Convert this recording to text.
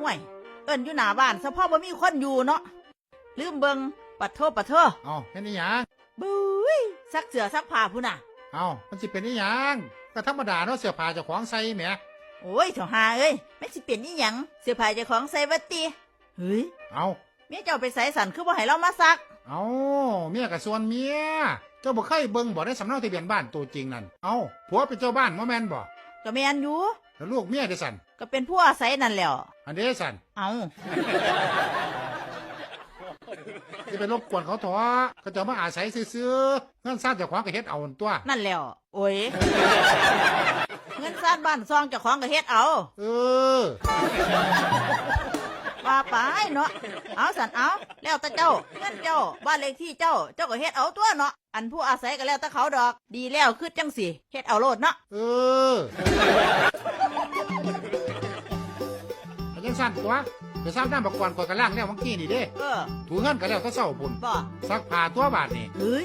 ห่วย เอิ้นอยู่หน้าบ้านเฉพาะบ่มีคนอยู่เนาะลืมเบิงปัดโทษปัดเถอะเอาแค่นี้หยังบุ้ยซักเสื้อซักผ้าพุ่นน่ะ เอามันสิเป็นนี่ยังก็ธรรมดาเนาะเสื้อผ้าเจ้าของใส่แหมโอ้ยเถาหาเอ้ยไม่สิเปลี่ยนนี่หยังเสื้อผ้าเจ้าของใส่วัดติเฮ้ยเอาเมียเจ้าไปใส่สันคือบ่ให้เรามาซัก เอาเมียกับส่วนเมียเจ้าบ่เคยเบิ่งบ่ได้สำเนาทะเบียนบ้านตัวจริงนั่นเอาผัวเป็นเจ้าบ้านบ่แม่นบ่ ก็แม่นอยู่แล้วลูกเมียได้สั่นก็เป็นผู้อาศัยนั่นแหล้วอันเด้สั่นเอาจะไปรบกวนเขาเถอะก็จะมาอาศัยซื้อๆเงินซาดเจ้าของก็เฮ็ดเอาหั่นตัว นั่นแหล้วโอ้ยเงินสร้างบ้านซองเจ้าของก็เฮ็ดเอาเออ ว่าไปเนาะเอาสันเอาแล้วแต่เจ้าเงินเจ้าบ้านเลขที่เจ้าเจ้าก็เฮ็ดเอาตัวเนาะ อันผู้อาศัยก็แล้วแต่เขาดอก ดีแล้วคือจังสิเฮ็ดเอาโลดเนาะเออเอาจังสั่นตัวไปซ้ำน้ำบักกวนกวนกระล่างแล้วเมื่อกี้นี่เด้ เออถูเงินก็แล้วก็เศร้าพุ่นบ่ซักผ้าตัวบาทนี่ เฮ้ย